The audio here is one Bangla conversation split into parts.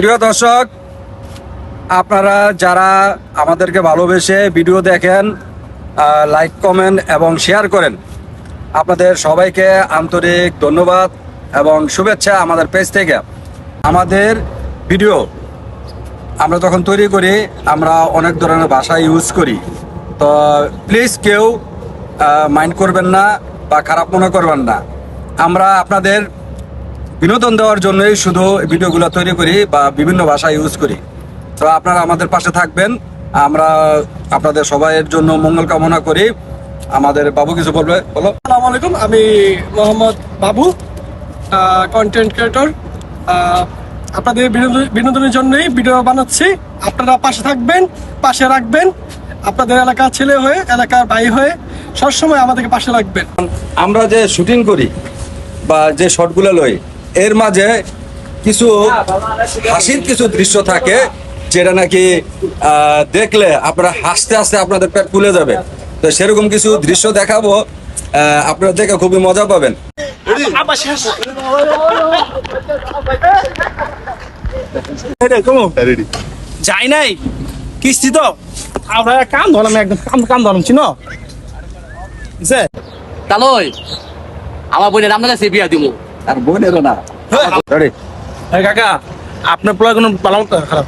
প্রিয় দর্শক, আপনারা যারা আমাদেরকে ভালোবেসে ভিডিও দেখেন লাইক কমেন্ট এবং শেয়ার করেন, আপনাদের সবাইকে আন্তরিক ধন্যবাদ এবং শুভেচ্ছা আমাদের পেজ থেকে। আমাদের ভিডিও আমরা যখন তৈরি করি, আমরা অনেক ধরনের ভাষা ইউজ করি। তো প্লিজ কেউ মাইন্ড করবেন না বা খারাপ মনে করবেন না। আমরা আপনাদের বিনোদন দেওয়ার জন্যই শুধু ভিডিওগুলো তৈরি করি বা বিভিন্ন ভাষা ইউজ করি। তো আপনারা আমাদের পাশে থাকবেন। আমরা আপনাদের সবাইয়ের জন্য মঙ্গল কামনা করি। আমাদের বাবু কিছু বলবে? বলো। আসসালামু আলাইকুম আমি মোহাম্মদ বাবু কন্টেন্ট ক্রিয়েটর আপনাদের বিনোদন- বিনোদনের জন্যই ভিডিও বানাচ্ছি। আপনারা পাশে থাকবেন পাশে রাখবেন। আপনাদের এলাকার ছেলে হয়ে এলাকার ভাই হয়ে সবসময় আমাদেরকে পাশে রাখবেন। আমরা যে শুটিং করি বা যে শটগুলো লই এর মাঝে কিছু হাসির কিছু দৃশ্য থাকে যেটা নাকি আহ, দেখলে আপনারা হাসতে হাসতে আপনাদের পেট ফুলে যাবে। তো সেরকম কিছু দৃশ্য দেখাবো আহ, আপনারা দেখে খুবই মজা পাবেন। যাই নাই কিস্তি তো। আমরা কাম ধরলাম একদম কাম কাম ধরলাম চিনো? তালই আমার বোনের আপনার কাছে বিয়া দিব আর বোনেরও না। রেডি এই কাকা আপনার পোলা কোনো ভালো খারাপ।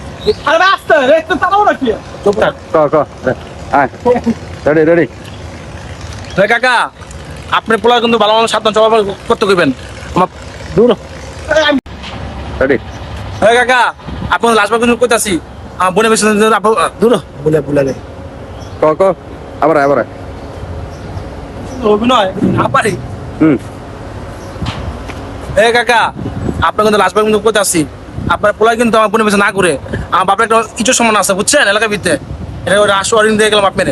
রে কাকা আপনার পোলা কিন্তু ভালো ভালো সাবধান সবাই করতে কইবেন। আমার দূর। হে কাকা আপনার লাস্ট বার কিন্তু কইতাছি আমার বোনের বেশি দূর। বলে বলে ক ক আবার আবার। অভিনয় না পারি হুম। এ কাকা আপনার কিন্তু লাস্ট কিন্তু কইতাছি আপনার পোলা কিন্তু আমার বোনের বেশি না করে আমার বাপের একটা ইচ্ছু সমান আছে বুঝছেন? এলাকার ভিতরে এটা আসো অরিন দিয়ে গেলাম আপনার।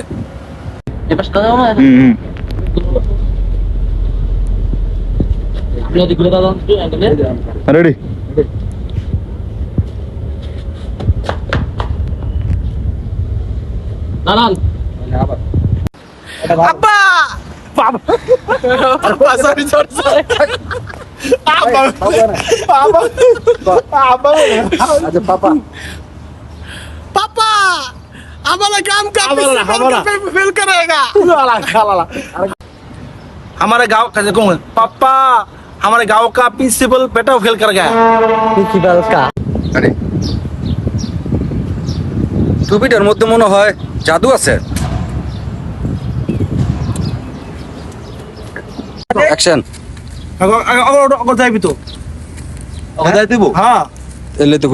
রেডি। দাঁড়ান। আব্বা! বাবা। Sorry sorry sorry আব্বা আব্বা আব্বা আচ্ছা পাপা पापा हमारा काम का हमारा- हमारा। फेल करेगा लाला लाला हमारे गांव का देखो पापा हमारे गांव का प्रिंसिपल बेटा फेल कर गया রেডি টুপিটার মধ্যে মনে হয় জাদু আছে অ্যাকশন অগর যাইবি তো। অগর যাই দিব হ্যাঁ এলে তো